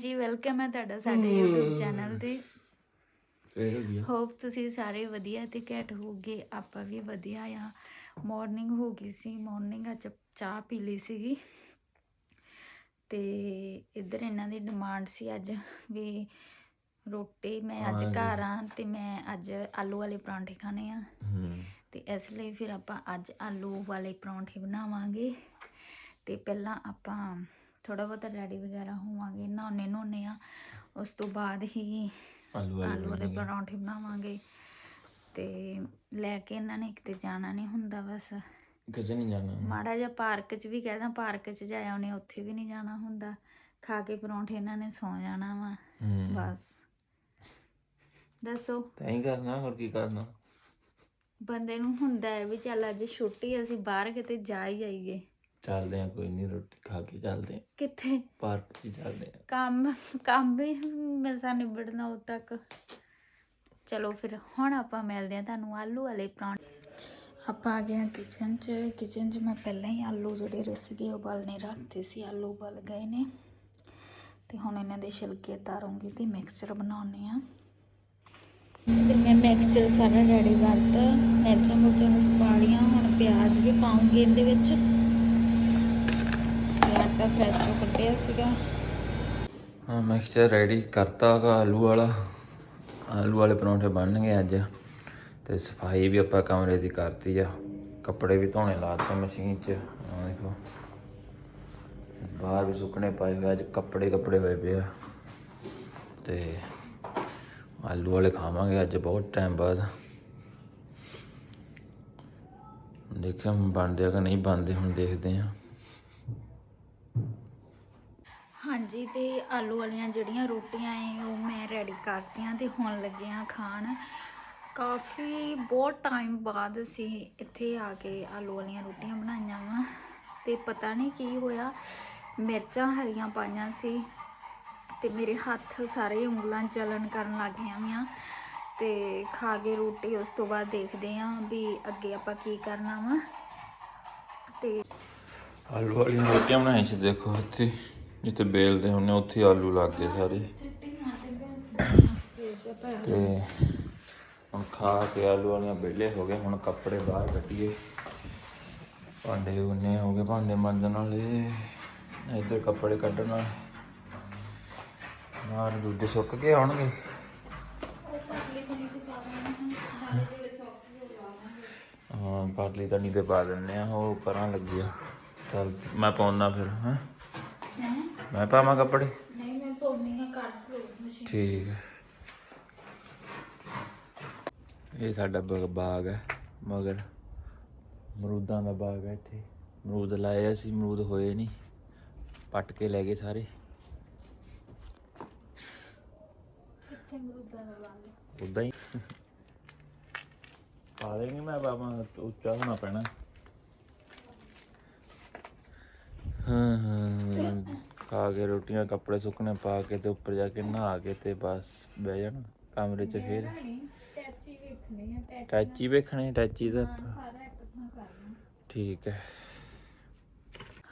ਹਾਂਜੀ ਵੈਲਕਮ ਹੈ ਤੁਹਾਡਾ ਸਾਡੇ YouTube ਚੈਨਲ ਤੇ। ਹੋਪ ਤੁਸੀਂ ਸਾਰੇ ਵਧੀਆ ਤੇ ਘੈਂਟ ਹੋਗੇ ਆਪਾਂ ਵੀ ਵਧੀਆ ਆ। ਮਾਰਨਿੰਗ ਹੋ ਗਈ ਸੀ ਮਾਰਨਿੰਗ ਅੱਜ ਚਾਹ ਪੀ ਲਈ ਸੀਗੀ। ਤੇ ਇੱਧਰ ਇਹਨਾਂ ਦੀ ਡਿਮਾਂਡ ਸੀ ਅੱਜ ਵੀ ਰੋਟੀ ਮੈਂ ਅੱਜ। ਘਰ ਆ ਤੇ ਮੈਂ ਅੱਜ ਆਲੂ ਵਾਲੇ ਪਰਾਂਠੇ ਖਾਣੇ ਆ। ਤੇ ਇਸ ਲਈ ਫਿਰ ਆਪਾਂ ਅੱਜ ਆਲੂ ਵਾਲੇ ਪਰੌਂਠੇ ਬਣਾਵਾਂਗੇ। ਤੇ ਪਹਿਲਾਂ ਆਪਾਂ ਥੋੜਾ ਬਹੁਤਾ ਰੈਡੀ ਵਗੈਰਾ ਹੋਵਾਂਗੇ ਨਹਾਉਣੇ ਨਹਾਉਣੇ ਆ ਉਸ ਤੋਂ ਬਾਅਦ ਹੀ ਆਲੂ ਆਲੂ। ਪਰੌਂਠੇ ਬਣਾਵਾਂਗੇ ਤੇ ਲੈ ਕੇ ਇਹਨਾਂ ਨੇ ਕਿਤੇ ਜਾਣਾ ਨਹੀਂ ਹੁੰਦਾ ਬਸ। ਕਿਤੇ ਨਹੀਂ ਜਾਣਾ। ਮਾੜਾ ਜਿਹਾ ਪਾਰਕ 'ਚ ਵੀ ਕਹਿਦਾ ਪਾਰਕ 'ਚ ਜਾਇਆ ਉਹਨੇ ਉੱਥੇ ਵੀ ਨਹੀਂ ਜਾਣਾ ਹੁੰਦਾ। ਖਾ ਕੇ ਪਰੌਂਠੇ ਇਹਨਾਂ ਨੇ ਸੌ ਜਾਣਾ ਵਾ ਬਸ। ਦੱਸੋ। ਤਾਂ ਹੀ ਕਰਨਾ ਹੋਰ ਕੀ ਕਰਨਾ? ਬੰਦੇ ਨੂੰ ਹੁੰਦਾ ਹੈ ਵੀ ਚੱਲ ਅੱਜ ਛੁੱਟੀ ਅਸੀਂ ਬਾਹਰ ਕਿਤੇ ਜਾ ਹੀ ਆਈਏ। ਚੱਲਦੇ ਆ ਕੋਈ ਨਹੀਂ ਰੋਟੀ ਖਾ ਕੇ ਚੱਲਦੇ ਆ। ਕਿੱਥੇ? ਪਾਰਕ 'ਚ ਚੱਲਦੇ ਆ। ਕੰਮ ਕੰਮ ਵੀ ਮਿਲਦਾ ਨਿਬੜਨਾ ਉਦ ਤੱਕ। ਚਲੋ ਫਿਰ ਹੁਣ ਆਪਾਂ ਮਿਲਦੇ ਆ ਤੁਹਾਨੂੰ ਆਲੂ ਵਾਲੇ ਪਰਾਂਠੇ। ਆਪਾਂ ਆ ਗਏ ਹਾਂ ਕਿਚਨ 'ਚ। ਕਿਚਨ 'ਚ ਮੈਂ ਪਹਿਲਾਂ ਹੀ ਆਲੂ ਜਿਹੜੇ ਰਿਸ ਗਏ ਉਬਾਲਨੇ ਰੱਖਤੇ ਸੀ। ਆਲੂ ਉਬਲ ਗਏ ਨੇ। ਤੇ ਹੁਣ ਇਹਨਾਂ ਦੇ ਛਿਲਕੇ ਤਾਰੂੰਗੀ ਤੇ ਮਿਕਸਚਰ ਬਣਾਉਣੇ ਆ। ਤੇ ਮੈਂ ਮਿਕਸਚਰ ਸਾਰਾ ਰੈਡੀ ਕਰਤਾ। ਮਿਰਚਾਂ ਮੁਰਚਾਂ ਵਿੱਚ ਪਾ ਲਈਆਂ ਹੁਣ ਪਿਆਜ਼ ਵੀ ਪਾਉਂਗੀ ਇਹਦੇ ਵਿੱਚ। ਤੇ ਫਰੈਸ਼ ਤੋਂ ਕੱਟਿਆ ਸੀਗਾ। ਹਾਂ ਮਿਕਸਚਰ ਰੈਡੀ ਕਰਤਾ ਗਾ ਆਲੂ ਵਾਲਾ। ਆਲੂ ਵਾਲੇ ਪਰੌਂਠੇ ਬਣਨਗੇ ਅੱਜ। ਤੇ ਸਫ਼ਾਈ ਵੀ ਆਪਾਂ ਕਮਰੇ ਦੀ ਕਰਤੀ ਆ। ਕੱਪੜੇ ਵੀ ਧੋਣੇ ਲਾਤੇ ਮਸ਼ੀਨ 'ਚ। ਆਹ ਦੇਖੋ। ਬਾਹਰ ਵੀ ਸੁੱਕਣੇ ਪਏ ਹੋਏ ਅੱਜ ਕੱਪੜੇ ਕੱਪੜੇ ਹੋਏ ਪਏ ਆ। ਤੇ ਆਲੂ ਵਾਲੇ ਖਾਵਾਂਗੇ ਅੱਜ ਬਹੁਤ ਟਾਈਮ ਬਾਅਦ। ਦੇਖਿਆ ਹੁਣ ਬਣਦੇ ਆ ਕਿ ਨਹੀਂ ਬਣਦੇ, ਹੁਣ ਦੇਖਦੇ ਆ। ਹਾਂਜੀ, ਤੇ ਆਲੂ ਵਾਲੀਆਂ ਜਿਹੜੀਆਂ ਰੋਟੀਆਂ ਏ ਉਹ ਮੈਂ ਰੈਡੀ ਕਰਤੀਆਂ ਤੇ ਹੁਣ ਲੱਗੀਆਂ ਖਾਣ। ਕਾਫੀ ਬਹੁਤ ਟਾਈਮ ਬਾਅਦ ਅਸੀਂ ਇੱਥੇ ਆ ਕੇ ਆਲੂ ਵਾਲੀਆਂ ਰੋਟੀਆਂ ਬਣਾਈਆਂ ਵਾ, ਤੇ ਪਤਾ ਨਹੀਂ ਕੀ ਹੋਇਆ, ਮਿਰਚਾਂ ਹਰੀਆਂ ਪਾਈਆਂ ਸੀ, ਤੇ ਮੇਰੇ ਹੱਥ ਸਾਰੇ ਉਂਗਲਾਂ ਜਲਣ ਕਰਨ ਲੱਗ ਗਈਆਂ ਵੀਆਂ ਤੇ ਖਾ ਕੇ ਰੋਟੀ ਉਸ ਤੋਂ ਬਾਅਦ ਦੇਖਦੇ ਆਂ ਵੀ ਅੱਗੇ ਆਪਾਂ ਕੀ ਕਰਨਾ ਵਾ, ਤੇ ਆਲੂ ਵਾਲੀਆਂ ਰੋਟੀਆਂ ਬਣਾਈਆਂ ਸੀ, ਦੇਖੋ ਇੱਥੇ ਜਿੱਥੇ ਬੇਲਦੇ ਹੁੰਨੇ ਉੱਥੇ ਆਲੂ ਲੱਗ ਗਏ ਸਾਰੇ। ਤੇ ਹੁਣ ਖਾ ਕੇ ਆਲੂ ਵਾਲੀਆਂ ਬੇਲੇ ਹੋ ਗਏ, ਹੁਣ ਕੱਪੜੇ ਬਾਹਰ ਕੱਢੀਏ। ਭਾਂਡੇ ਉਹਨੇ ਹੋ ਗਏ, ਭਾਂਡੇ ਮਾਂਜਣ ਵਾਲੇ। ਇੱਧਰ ਕੱਪੜੇ ਕੱਢਣ ਵਾਲੇ। ਮਾਰ ਦੁੱਧ ਸੁੱਕ ਗਏ ਹੋਣਗੇ। ਹਾਂ ਪਾਟਲੀ ਤਾਂ ਨਹੀਂ ਤੇ ਪਾ ਦਿੰਨੇ ਆ, ਉਹ ਪਰਾਂ ਲੱਗੀ ਆ ਚੱਲ ਮੈਂ ਪਾਉਣਾ ਫਿਰ ਹਾਂ? ਮੈਂ ਪਾਵਾਂ ਕੱਪੜੇ? ਨਹੀਂ ਮੈਂ ਪਾਉਣੀ ਆ ਕੱਟ ਲੋ ਮਸ਼ੀਨ ਠੀਕ ਹੈ। ਇਹ ਸਾਡਾ ਬ- ਬਾਗ ਹੈ ਮਗਰ ਅਮਰੂਦਾਂ ਦਾ ਬਾਗ ਹੈ ਇੱਥੇ। ਅਮਰੂਦ ਲਾਏ ਅਸੀਂ ਅਮਰੂਦ ਹੋਏ ਨਹੀਂ। ਪੱਟ ਕੇ ਲੈ ਗਏ ਸਾਰੇ। ਕਿੱਥੇ ਮਰੂਦਾਂ ਦਾ ਬਾਗ ਉਦਾਂ ਹੀ। ਪਾ ਦੇਂਗੇ ਮੈਂ ਬਾਬਾ ਉੱਚਾ ਹੋਣਾ ਪੈਣਾ। ਹਾਂ ਹਾਂ। ਖਾ ਕੇ ਰੋਟੀਆਂ ਕੱਪੜੇ ਸੁੱਕਣੇ ਪਾ ਕੇ ਤੇ ਉੱਪਰ ਜਾ ਕੇ ਨਹਾ ਕੇ ਤੇ ਬਸ ਬਹਿ ਜਾਣਾ ਕਮਰੇ 'ਚ ਫੇਰ। ਟੈਚੀ ਵੇਖਣੀ ਆ ਟੈਚੀ ਟੈਚੀ ਵੇਖਣੀ ਟੈਚੀ ਦਾ ਸਾਰਾ ਇਕੱਠਾ ਕਰਨਾ ਠੀਕ ਹੈ।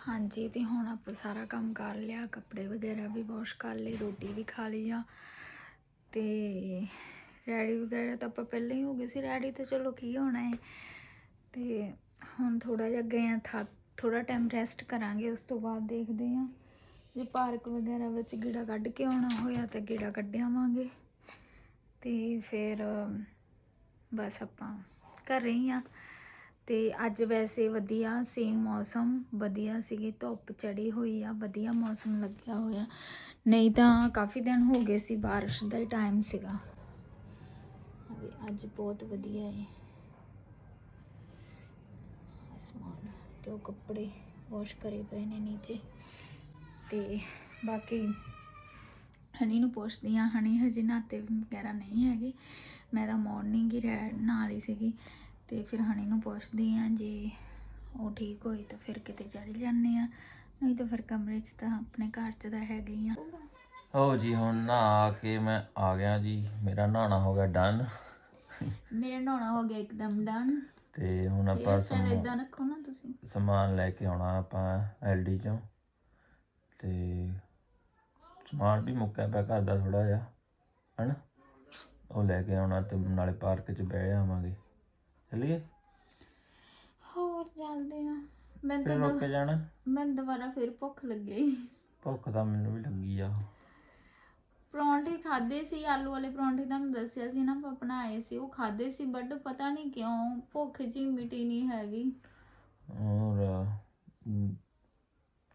ਹਾਂਜੀ ਤੇ ਹੁਣ ਆਪਾਂ ਸਾਰਾ ਕੰਮ ਕਰ ਲਿਆ ਕੱਪੜੇ ਵਗੈਰਾ ਵੀ ਵਾਸ਼ ਕਰ ਲਏ ਰੋਟੀ ਵੀ ਖਾ ਲਈ ਆ। ਤੇ ਰੈਡੀ ਵਗੈਰਾ ਤਾਂ ਆਪਾਂ ਪਹਿਲਾਂ ਹੀ ਹੋ ਗਏ ਸੀ ਰੈਡੀ ਤੇ ਚਲੋ ਕੀ ਹੋਣਾ ਹੈ ਤੇ ਹੁਣ ਥੋੜਾ ਜਿਹਾ ਗਏ ਆ ਥੱਕ ਥੋੜਾ ਟਾਈਮ ਰੈਸਟ ਕਰਾਂਗੇ ਉਸ ਤੋਂ ਬਾਅਦ ਦੇਖਦੇ ਆ। ਜੇ ਪਾਰਕ ਵਗੈਰਾ ਵਿੱਚ ਗੇੜਾ ਕੱਢ ਕੇ ਆਉਣਾ ਹੋਇਆ ਤਾਂ ਗੇੜਾ ਕੱਢਿਆਵਾਂਗੇ ਤੇ ਫਿਰ, ਬਸ ਆਪਾਂ ਘਰੇ ਹੀ ਆ। ਤੇ ਅੱਜ ਵੈਸੇ ਵਧੀਆ ਸੀ ਮੌਸਮ, ਵਧੀਆ ਸੀਗੀ, ਧੁੱਪ ਚੜੀ ਹੋਈ ਆ, ਵਧੀਆ ਮੌਸਮ ਲੱਗਿਆ ਹੋਇਆ। ਨਹੀਂ ਤਾਂ ਕਾਫੀ ਦਿਨ ਹੋ ਗਏ ਸੀ ਬਾਰਿਸ਼ ਦਾ ਹੀ ਟਾਈਮ ਸੀਗਾ। ਅੱਜ ਬਹੁਤ ਵਧੀਆ ਹੈ ਸਮਾਨ ਤੇ ਉਹ ਕੱਪੜੇ ਵਾਸ਼ ਕਰੇ ਪਏ ਨੇ ਨੀਚੇ। ਤੇ ਬਾਕੀ ਹਨੀ ਨੂੰ ਪੁੱਛਦੀ ਆ ਹਨੀ ਹਜੇ ਨਾਤੇ ਵਗੈਰਾ ਨਹੀਂ ਹੈਗੇ। ਮੈਂ ਤਾਂ ਮਾਰਨਿੰਗ ਹੀ ਰਹਿ ਨਾਲ ਹੀ ਸੀਗੀ ਤੇ ਫਿਰ ਹਣੀ ਨੂੰ ਪੁੱਛਦੀ ਆ ਜੇ ਉਹ ਠੀਕ ਹੋਈ ਤਾਂ ਫਿਰ ਕਿਤੇ ਚੜ ਜਾਂਦੇ ਆ ਨਹੀਂ ਤਾਂ ਫਿਰ ਕਮਰੇ 'ਚ ਤਾਂ ਆਪਣੇ ਘਰ 'ਚ ਤਾਂ ਹੈਗੇ ਹੀ ਆ। ਹੋ ਜੀ ਹੁਣ ਨਹਾ ਕੇ ਮੈਂ ਆ ਗਿਆ ਜੀ। ਮੇਰਾ ਨਹਾਣਾ ਹੋ ਗਿਆ ਡਨ ਮੇਰਾ ਨਹਾਉਣਾ ਹੋ ਗਿਆ ਇੱਕਦਮ ਡਨ ਤੇ ਹੁਣ ਆਪਾਂ ਇਦਾਂ ਰੱਖੋ ਨਾ ਤੁਸੀਂ। ਸਮਾਨ ਲੈ ਕੇ ਆਉਣਾ ਆਪਾਂ ਐਲਡੀ ਚੋਂ। ਤੇ ਸਮਾਨ ਵੀ ਮੁੱਕਿਆ ਪਿਆ ਘਰ ਦਾ ਥੋੜਾ ਜਿਹਾ ਹਨਾ? ਉਹ ਲੈ ਕੇ ਆਉਣਾ ਤੇ ਨਾਲੇ ਪਾਰਕ 'ਚ ਬਹਿ ਆਵਾਂਗੇ। ਚੱਲੀਏ? ਹੋਰ ਚੱਲਦੇ ਆ। ਮੈਂ ਫਿਰ ਤਾਂ ਰੁਕ ਕੇ ਜਾਣਾ? ਮੈਂ ਦੁਬਾਰਾ ਫਿਰ ਭੁੱਖ ਲੱਗੀ। ਭੁੱਖ ਤਾਂ ਮੈਨੂੰ ਵੀ ਲੱਗੀ ਆ। ਪਰੌਂਠੇ ਖਾਦੇ ਸੀ ਆਲੂ ਵਾਲੇ ਪਰੌਂਠੇ ਤੁਹਾਨੂੰ ਦੱਸਿਆ ਸੀ ਨਾ ਆਪਾਂ ਬਣਾਏ ਸੀ ਉਹ ਖਾਦੇ ਸੀ ਬਟ ਪਤਾ ਨਹੀਂ ਕਿਉਂ ਭੁੱਖ ਜੀ ਮਿਟੀ ਨਹੀਂ ਹੈਗੀ। ਔਰ ਅਮ,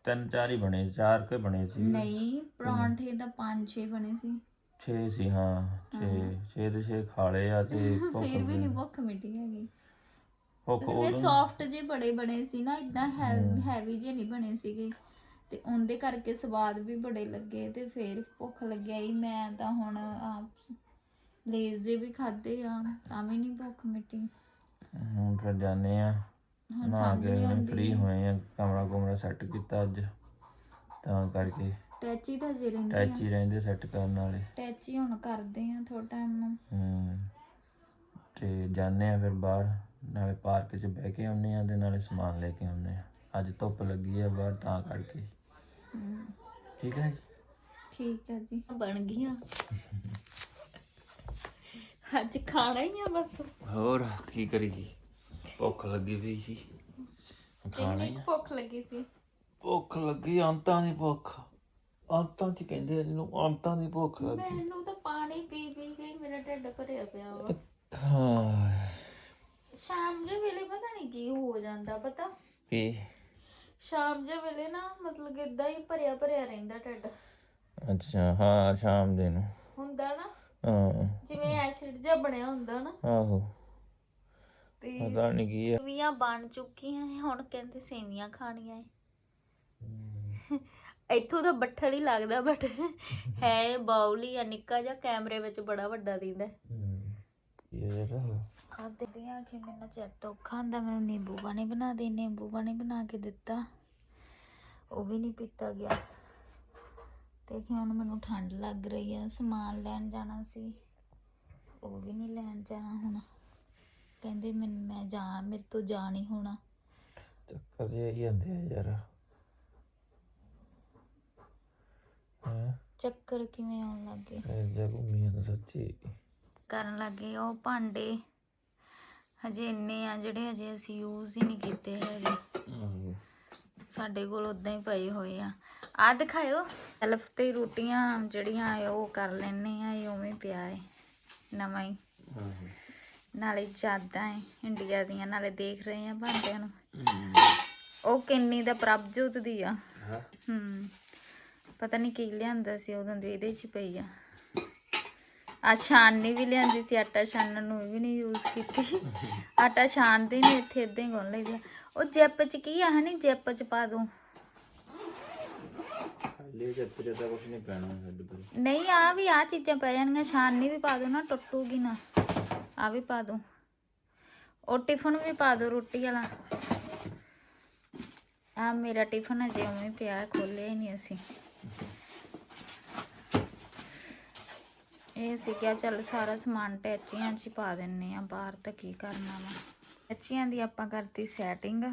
ਤਿੰਨ ਚਾਰ ਹੀ ਬਣੇ ਚਾਰ ਕੇ ਬਣੇ ਸੀ। ਨਹੀਂ ਪਰੌਂਠੇ ਤਾਂ ਪੰਜ ਛੇ ਬਣੇ ਸੀ। 6 ਸੀ ਹਾਂ 6 6 ਦੇ 6 ਖਾ ਲਏ ਆ ਤੇ ਭੁੱਖ ਫਿਰ ਵੀ ਨਹੀਂ ਭੁੱਖ ਮਿਟੀ ਹੈਗੀ। ਭੁੱਖ ਉਦੋਂ ਸੌਫਟ ਜੇ ਬੜੇ ਬਣੇ ਸੀ ਨਾ ਇਦਾਂ ਹੈਵੀ ਜੇ ਨਹੀਂ ਬਣੇ ਸੀਗੇ। ਤੇ ਉਹਦੇ ਕਰਕੇ ਸਵਾਦ ਵੀ ਬੜੇ ਲੱਗੇ ਤੇ ਫਿਰ ਭੁੱਖ ਲੱਗਿਆ ਹੀ ਮੈਂ ਤਾਂ ਹੁਣ ਆਪ ਲੇਜ਼ ਜੇ ਵੀ ਖਾਦੇ ਆ ਤਾਂ ਵੀ ਨਹੀਂ ਭੁੱਖ ਮਿਟੀ। ਹੁਣ ਫਿਰ ਜਾਣੇ ਆ। ਹੁਣ ਨਾ ਸਮਝ ਕੇ ਨਹੀਂ ਆਉਂਦੀ ਫ੍ਰੀ ਹੋਏ ਆ ਕਮਰਾ ਕੁਮਰਾ ਸੈੱਟ ਕੀਤਾ ਅੱਜ ਤਾਂ ਕਰਕੇ। ਟੈਚੀ ਤਾਂ ਜੇ ਰਹਿੰਦੀ ਆ। ਟੈਚੀ ਰਹਿੰਦੇ ਸੈੱਟ ਕਰਨ ਵਾਲੇ। ਟੈਚੀ ਹੁਣ ਕਰਦੇ ਆ ਥੋੜਾ ਟਾਈਮ। ਹਮ, ਤੇ ਜਾਣੇ ਆ ਫਿਰ ਬਾਹਰ ਨਾਲੇ ਪਾਰਕ 'ਚ ਬਹਿ ਕੇ ਆਉਂਦੇ ਆ ਤੇ ਨਾਲੇ ਸਮਾਨ ਲੈ ਕੇ ਆਉਂਦੇ ਆ। ਅੱਜ ਧੁੱਪ ਲੱਗੀ ਆ ਬਾਹਰ ਤਾਂ ਕਰਕੇ। ਠੀਕ ਹੈ ਜੀ? ਠੀਕ ਹੈ ਜੀ। ਬਣ ਗਈਆਂ ਅੱਜ ਖਾਣਾ ਹੀ ਆ ਬਸ। ਹੋਰ ਕੀ ਕਰੀਏ? ਭੁੱਖ ਲੱਗੀ ਪਈ ਸੀ। ਖਾਣਾ ਹੀ ਆ। ਭੁੱਖ ਲੱਗੀ ਸੀ। ਭੁੱਖ ਲੱਗੀ ਅੰਤਾਂ ਦੀ ਭੁੱਖ। ਅੰਤਾਂ ਚ ਕਹਿੰਦੇ ਇਹਨੂੰ ਅੰਤਾਂ ਦੀ ਭੁੱਖ ਲੱਗੀ। ਮੈਨੂੰ ਤਾਂ ਪਾਣੀ ਪੀ ਪੀ ਕੇ ਹੀ ਮੇਰਾ ਢਿੱਡ ਭਰਿਆ ਪਿਆ ਵਾ। ਹਾਂ। ਸ਼ਾਮ ਦੇ ਵੇਲੇ ਪਤਾ ਨਹੀਂ ਕੀ ਹੋ ਜਾਂਦਾ ਪਤਾ? ਕੀ? ਸ਼ਾਮ ਦੇ ਵੇਲੇ ਨਾ ਮਤਲਬ ਕਿ ਇਦਾਂ ਹੀ ਭਰਿਆ ਭਰਿਆ ਰਹਿੰਦਾ ਢਿੱਡ। ਅੱਛਾ ਹਾਂ ਸ਼ਾਮ ਦੇ ਨੂੰ। ਹੁੰਦਾ ਨਾ? ਹਾਂ। ਜਿਵੇਂ ਐਸਿਡ ਜਿਹਾ ਬਣਿਆ ਹੁੰਦਾ ਨਾ। ਆਹੋ। ਤੇ ਪਤਾ ਨਹੀਂ ਕੀ ਆ। ਸੇਵੀਆਂ ਬਣ ਚੁੱਕੀਆਂ ਨੇ ਹੁਣ ਕਹਿੰਦੇ ਸੇਵੀਆਂ ਖਾਣੀਆਂ ਏ ਇੱਥੋਂ ਦਾ ਬੱਠਲ ਹੀ ਲੱਗਦਾ ਬਟ ਹੈ ਬਾਉਲੀ ਆ ਨਿੱਕਾ ਜਿਹਾ ਕੈਮਰੇ ਵਿੱਚ ਬੜਾ ਵੱਡਾ ਦਿੰਦਾ। ਯਾਰ ਆ ਦੇਖਦੀਆਂ ਕਿ ਮੈਨੂੰ ਚੇਤਾ ਔਖਾ ਹੁੰਦਾ ਮੈਨੂੰ ਨਿੰਬੂ ਪਾਣੀ ਬਣਾ ਦੇ ਨਿੰਬੂ ਪਾਣੀ ਬਣਾ ਕੇ ਦਿੱਤਾ। ਉਹ ਵੀ ਨਹੀਂ ਪੀਤਾ ਗਿਆ। ਤੇ ਕਿ ਹੁਣ ਮੈਨੂੰ ਠੰਡ ਲੱਗ ਰਹੀ ਆ ਸਮਾਨ ਲੈਣ ਜਾਣਾ ਸੀ। ਉਹ ਵੀ ਨਹੀਂ ਲੈਣ ਜਾਣਾ ਹੁਣ। ਕਹਿੰਦੇ ਮੈਨੂੰ ਮੈਂ ਜਾ ਮੇਰੇ ਤੋਂ ਜਾ ਨਹੀਂ ਹੋਣਾ। ਚੱਕਰ ਜਿਹੇ ਹੀ ਆਉਂਦੇ ਆ ਯਾਰ। ਹਾਂ? ਚੱਕਰ ਕਿਵੇਂ ਆਉਣ ਲੱਗੇ ਇਹ ਜਿਹਾ ਘੁੰਮੀ ਜਾਂਦਾ ਸੱਚੀ। ਕਰਨ ਲੱਗੇ ਉਹ ਭਾਂਡੇ। ਹਜੇ ਇੰਨੇ ਆ ਜਿਹੜੇ ਹਜੇ ਅਸੀਂ ਯੂਜ਼ ਹੀ ਨਹੀਂ ਕੀਤੇ ਹੈਗੇ। ਆਹੋ। ਸਾਡੇ ਕੋਲ ਉਦਾਂ ਹੀ ਪਏ ਹੋਏ ਆ। ਆ ਦਿਖਾਇਓ। ਸੈਲਫ ਤੇ ਰੋਟੀਆਂ ਜਿਹੜੀਆਂ ਆ ਉਹ ਕਰ ਲੈਣੇ ਆ ਇਹ ਉਵੇਂ ਪਿਆ ਹੈ ਨਵਾਂ ਹੀ। ਆਹੋ। ਨਾਲੇ ਚਾਦਾਂ ਹੈ ਇੰਡੀਆ ਦੀਆਂ ਨਾਲੇ ਦੇਖ ਰਹੇ ਆ ਭਾਂਡਿਆਂ ਨੂੰ। ਉਹ ਕਿੰਨੀ ਦਾ ਪ੍ਰਭਜੋਤ ਦੀ ਆ। ਹਾਂ। ਪਤਾ ਨਹੀਂ ਕੀ ਲਿਆਂਦਾ ਸੀ ਉਦੋਂ ਦੀ ਇਹਦੇ 'ਚ ਪਈ ਆ। ਆ ਛਾਨਣੀ ਵੀ ਲਿਆਂਦੀ ਸੀ ਆਟਾ ਛਾਨਣ ਨੂੰ ਵੀ ਨਹੀਂ ਯੂਜ਼ ਕੀਤੀ। ਆਟਾ ਛਾਨਦੇ ਨਹੀਂ ਇੱਥੇ ਇਦਾਂ ਹੀ ਗੁੰਨ ਲਈਦਾ ਉਹ ਜਿੱਪ 'ਚ ਕੀ ਆ ਹਨੀ? ਜਿੱਪ 'ਚ ਪਾ ਦੂੰ। ਜਦਾ ਨਹੀਂ ਆ ਵੀ ਆ ਚੀਜ਼ਾਂ ਪੈ ਜਾਣਗੀਆਂ ਛਾਨਣੀ ਵੀ ਪਾ ਦੋ ਨਾ ਟੁੱਟੂਗੀ ਨਾ। ਆ ਵੀ ਪਾ ਦੋ। ਉਹ ਟਿਫਨ ਵੀ ਪਾ ਦੋ ਰੋਟੀ ਵਾਲਾ। ਆ ਮੇਰਾ ਟਿਫਨ ਅਜੇ ਉਵੇਂ ਪਿਆ, ਖੋਲਿਆ ਹੀ ਨਹੀਂ ਅਸੀਂ। ਇਹ ਸੀ ਕਿਹਾ ਚੱਲ ਸਾਰਾ ਸਮਾਨ ਟੈਚੀਆਂ 'ਚ ਹੀ ਪਾ ਦਿੰਨੇ ਆ, ਬਾਹਰ ਤਾਂ ਕੀ ਕਰਨਾ ਵਾ। ਟੈਚੀਆਂ ਦੀ ਆਪਾਂ ਕਰਤੀ ਸੈਟਿੰਗ।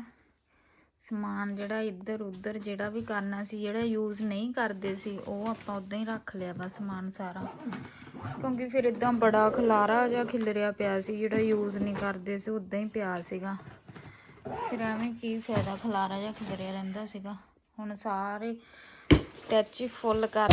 ਸਮਾਨ ਜਿਹੜਾ ਇੱਧਰ ਉੱਧਰ ਜਿਹੜਾ ਵੀ ਕਰਨਾ ਸੀ, ਜਿਹੜਾ ਯੂਜ਼ ਨਹੀਂ ਕਰਦੇ ਸੀ, ਉਹ ਆਪਾਂ ਉਦਾਂ ਹੀ ਰੱਖ ਲਿਆ ਵਾ ਸਮਾਨ ਸਾਰਾ। ਕਿਉਂਕਿ ਫਿਰ ਇਦਾਂ ਬੜਾ ਖਲਾਰਾ ਜਿਹਾ ਖਿਲਰਿਆ ਪਿਆ ਸੀ, ਜਿਹੜਾ ਯੂਜ਼ ਨਹੀਂ ਕਰਦੇ ਸੀ ਉਦਾਂ ਹੀ ਪਿਆ ਸੀਗਾ। ਫਿਰ ਐਵੇਂ ਕੀ ਫਾਇਦਾ, ਖਲਾਰਾ ਜਿਹਾ ਖਿਲਰਿਆ ਰਹਿੰਦਾ ਸੀਗਾ। ਹੁਣ ਸਾਰੇ ਟੱਚ ਫੁੱਲ ਕਰ